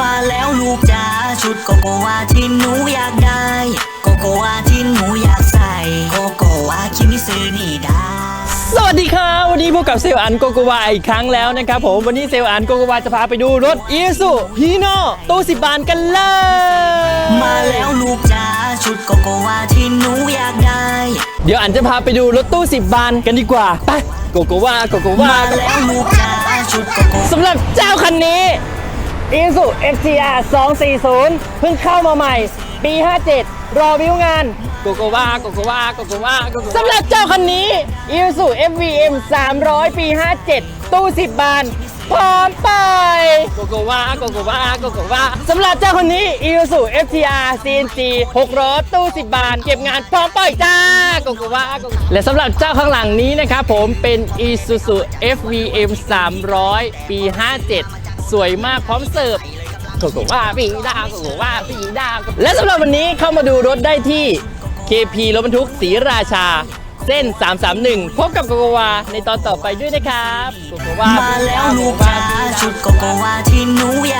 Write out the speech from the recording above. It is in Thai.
มาแล้วลูกจ๋าชุดโกโกวาที่หนูอยากได้ โกโกวาที่หนูอยากใส่ โกโกวาคิมิซึนี่ได้สวัสดีครับวันนี้พบกับเซลล์อันโกโกวาอีกครั้งแล้วนะครับผมวันนี้เซลล์อันโกโกวาจะพาไปดูรถอีซูฮีโน่ตู้สิบบานกันเลย มาแล้วลูกจ๋าชุดโกโกวาที่หนูอยากได้ เดี๋ยวอันจะพาไปดูรถตู้สิบบานกันดีกว่าไปโกโกวาโกโกวามาแล้วลูกจ๋าชุดโกโกสำหรับเจ้าคันนี้ i s u FTR 240 เพิ่งเข้ามาใหม่ ปี 57 รอวิวงานโกโกวาโกโกวาโกโกวาโกโกวาสำหรับเจ้าคันนี้ i s u FVM 300 ปี 57 ตู้ 10 บาน พร้อมไปโกโกวาโกโกวาโกโกวาสำหรับเจ้าคนนี้ i s u FTR CNG 6ล้อตู้ 10 บาน เก็บงานพร้อมปล่อยจ้าโกโกวาโกโกและสำหรับเจ้าข้างหลังนี้นะครับผมเป็น Isuzu FVM 300 ปี 57 สวยมากพร้อมเสิร์ฟโกโกวาปีดาโกโกวาปีดาและสำหรับวันนี้เข้ามาดูรถได้ที่ KP รถบรรทุกสีราชา เส้น 331 พบกับโกโกวาในตอนต่อไปด้วยนะครับโกโกวามาแล้วลูกจ๋าชุดโกโกวาที่หนูอยากได้โกโกวาที่หนูอยาก